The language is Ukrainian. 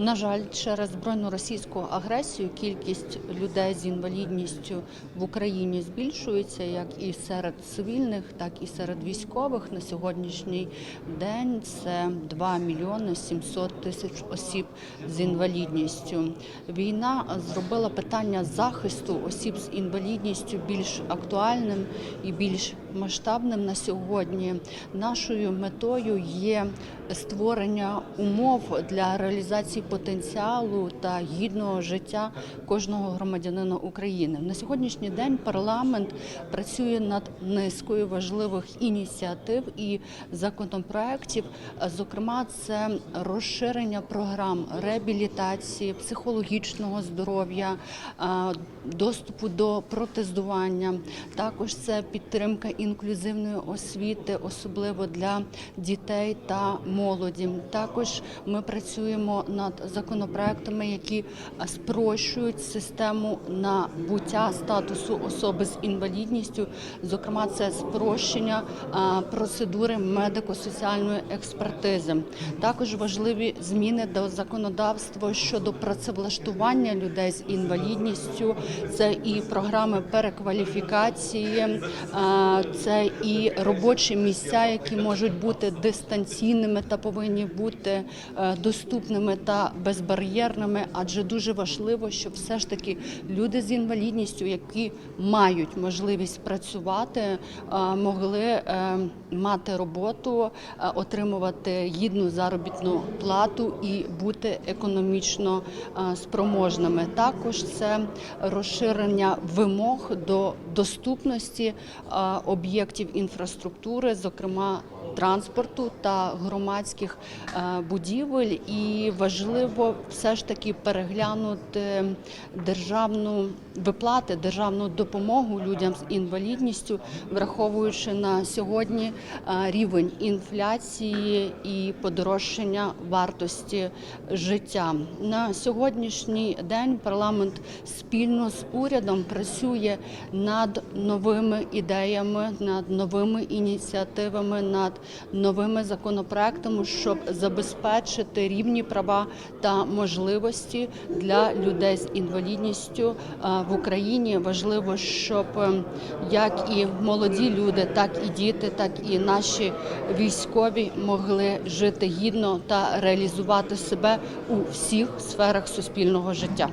На жаль, через збройну російську агресію кількість людей з інвалідністю в Україні збільшується як і серед цивільних, так і серед військових. На сьогоднішній день це 2 мільйони 700 тисяч осіб з інвалідністю. Війна зробила питання захисту осіб з інвалідністю більш актуальним і більш масштабним на сьогодні. Нашою метою є створення умов для реалізації потенціалу та гідного життя кожного громадянина України. На сьогоднішній день парламент працює над низкою важливих ініціатив і законопроєктів. Зокрема, це розширення програм реабілітації, психологічного здоров'я, доступу до протезування. Також це підтримка інклюзивної освіти, особливо для дітей та молоді. Також ми працюємо над законопроектами, які е, спрощують систему набуття статусу особи з інвалідністю. Зокрема, це спрощення е, процедури медико-соціальної експертизи. Також важливі зміни до законодавства щодо працевлаштування людей з інвалідністю. Це і програми перекваліфікації, е, це і робочі місця, які можуть бути дистанційними та повинні бути доступними та безбар'єрними. Адже дуже важливо, щоб все ж таки люди з інвалідністю, які мають можливість працювати, е, могли е, мати роботу, е, отримувати гідну заробітну плату і бути економічно спроможними. Також це розширення вимог до доступності об'єктів інфраструктури, зокрема транспорту та громадських е, будівель. І важливо все ж таки переглянути державну виплати, державну допомогу людям з інвалідністю, враховуючи на сьогодні е, рівень інфляції і подорожчання вартості життя. На сьогоднішній день парламент спільно з урядом працює над новими ідеями, над новими ініціативами, над новими законопроектами, щоб забезпечити рівні права та можливості для людей з інвалідністю е, в Україні. Важливо, щоб е, як і молоді люди, так і діти, так і наші військові могли жити гідно та реалізувати себе у всіх сферах суспільного життя.